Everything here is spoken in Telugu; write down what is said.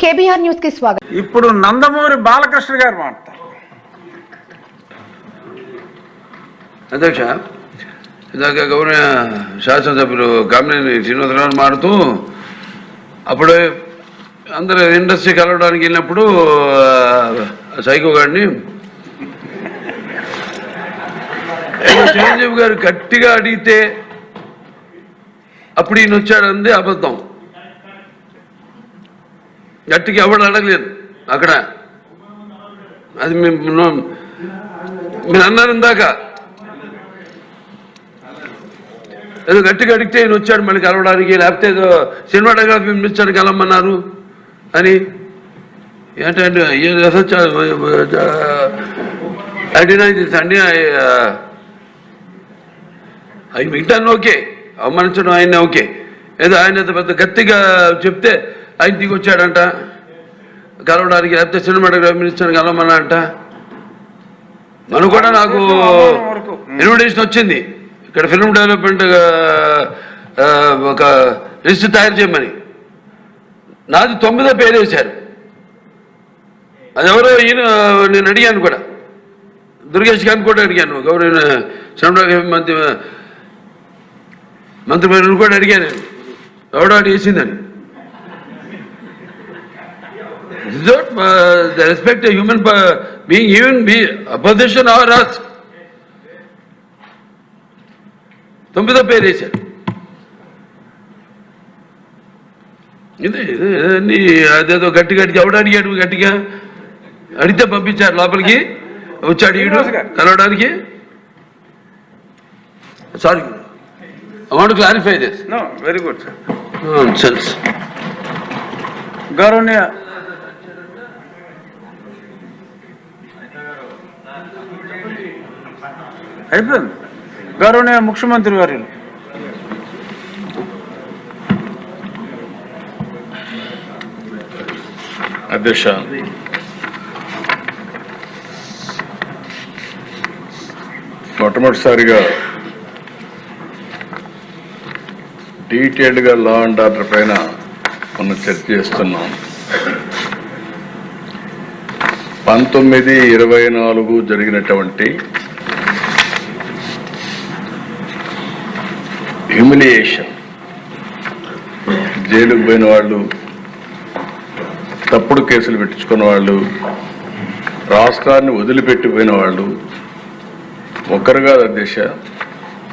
కేబీఆర్ న్యూస్కి స్వాగతం. ఇప్పుడు నందమూరి బాలకృష్ణ గారు మాట్లాడతారు. అధ్యక్ష ఇందాక గౌరవ శాసనసభ్యులు కామినేని శ్రీనివాసరావు మారుతూ అప్పుడు అందరూ ఇండస్ట్రీ కలవడానికి వెళ్ళినప్పుడు సైకో గారిని చిరంజీవి గారు గట్టిగా అడిగితే అప్పుడు ఈయన వచ్చాడంది అబద్ధం. గట్టికి ఎవడు అడగలేదు. అక్కడ అది మేము మీరు అన్నారు ఇందాక. ఏదో గట్టిగా అడిగితే ఈయన వచ్చాడు మళ్ళీ కలవడానికి లేకపోతే ఏదో సినిమాటోగ్రఫీ పిలిపించాడు కలమ్మన్నారు అని. ఏంటంటే అడిగినా అండి అవి మిగతాన్ని ఓకే. అవమానించడం ఆయన ఓకే. ఏదో ఆయన పెద్ద గట్టిగా చెప్తే ఆయన దిగి వచ్చాడంట కలవడానికి లేకపోతే సినిమాటోగ్రఫీ మినిస్టర్ని కలవమన్నా అంట మనం కూడా నాకు ఇన్విటేషన్ వచ్చింది. ఇక్కడ ఫిల్మ్ డెవలప్మెంట్ ఒక లిస్ట్ తయారు చేయమని. నాది తొమ్మిదో పేరు వేశారు. అది ఎవరో ఈయన నేను అడిగాను కూడా. దుర్గేష్ గారిని కూడా అడిగాను. గౌరవ సినిమాటోగ్రఫీ మంత్రి మంత్రి కూడా అడిగాను నేను. ఎవడో చేసిందని. వేసిందని Is not uh, the respect a human being, even be opposition or us. తొమ్మిదో పేరు వేశారు. ఇది ఇది అదేదో గట్టి గట్టి ఎవడు అడిగాడు గట్టిగా? అడిగితే పంపించారు లోపలికి వచ్చి అడిగాడు కలవడానికి. Sorry I want clarify this very good sir sense గౌరవనీయ అయిపోయింది గౌరవనీయ ముఖ్యమంత్రి వర్యులు అధ్యక్ష మొట్టమొదటిసారిగా డీటెయిల్డ్గా లా అండ్ ఆర్డర్ పైన మనం చర్చ చేస్తున్నాం. పంతొమ్మిది ఇరవై నాలుగు జరిగినటువంటి హ్యూమిలియేషన్ జైలుకు పోయిన వాళ్ళు తప్పుడు కేసులు పెట్టించుకున్న వాళ్ళు రాష్ట్రాన్ని వదిలిపెట్టిపోయిన వాళ్ళు ఒక్కరు దేశ